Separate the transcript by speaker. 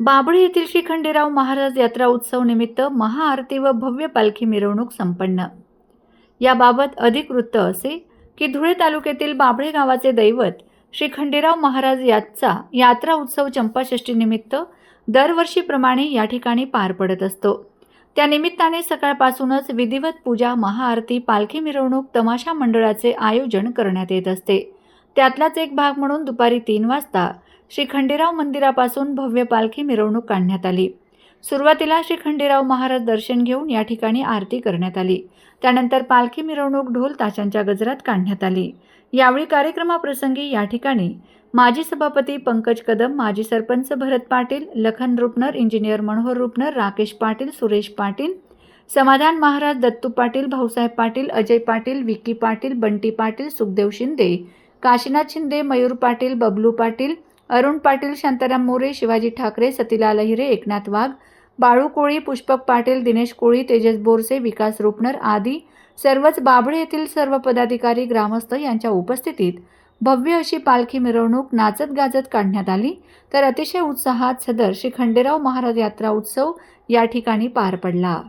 Speaker 1: बाबळे येथील श्री खंडेराव महाराज यात्रा उत्सव निमित्त महाआरती व भव्य पालखी मिरवणूक संपन्न. याबाबत अधिक वृत्त असे की धुळे तालुक्यातील बाबळे गावाचे दैवत श्री खंडेराव महाराज याचा यात्रा उत्सव चंपाषष्टीनिमित्त दरवर्षीप्रमाणे या ठिकाणी पार पडत असतो. त्यानिमित्ताने सकाळपासूनच विधिवत पूजा महाआरती पालखी मिरवणूक तमाशा मंडळाचे आयोजन करण्यात येत असते. त्यातलाच एक भाग म्हणून दुपारी तीन वाजता श्री खंडेराव मंदिरापासून भव्य पालखी मिरवणूक काढण्यात आली. सुरुवातीला श्री खंडेराव महाराज दर्शन घेऊन या ठिकाणी आरती करण्यात आली. त्यानंतर पालखी मिरवणूक ढोल ताशांच्या गजरात काढण्यात आली. यावेळी कार्यक्रमाप्रसंगी या ठिकाणी माजी सभापती पंकज कदम माजी सरपंच भरत पाटील लखन रुपनर इंजिनियर मनोहर रुपनर राकेश पाटील सुरेश पाटील समाधान महाराज दत्तू पाटील भाऊसाहेब पाटील अजय पाटील विक्की पाटील बंटी पाटील सुखदेव शिंदे काशीनाथ शिंदे मयूर पाटील बबलू पाटील अरुण पाटील शांताराम मोरे शिवाजी ठाकरे सतीलाल हिरे एकनाथ वाघ बाळू कोळी पुष्पक पाटील दिनेश कोळी तेजस बोरसे विकास रुपणर आदी सर्वच बाबळे येथील सर्व पदाधिकारी ग्रामस्थ यांच्या उपस्थितीत भव्य अशी पालखी मिरवणूक नाचत गाजत काढण्यात आली. तर अतिशय उत्साहात सदर श्री खंडेराव महाराज यात्रा उत्सव या ठिकाणी पार पडला.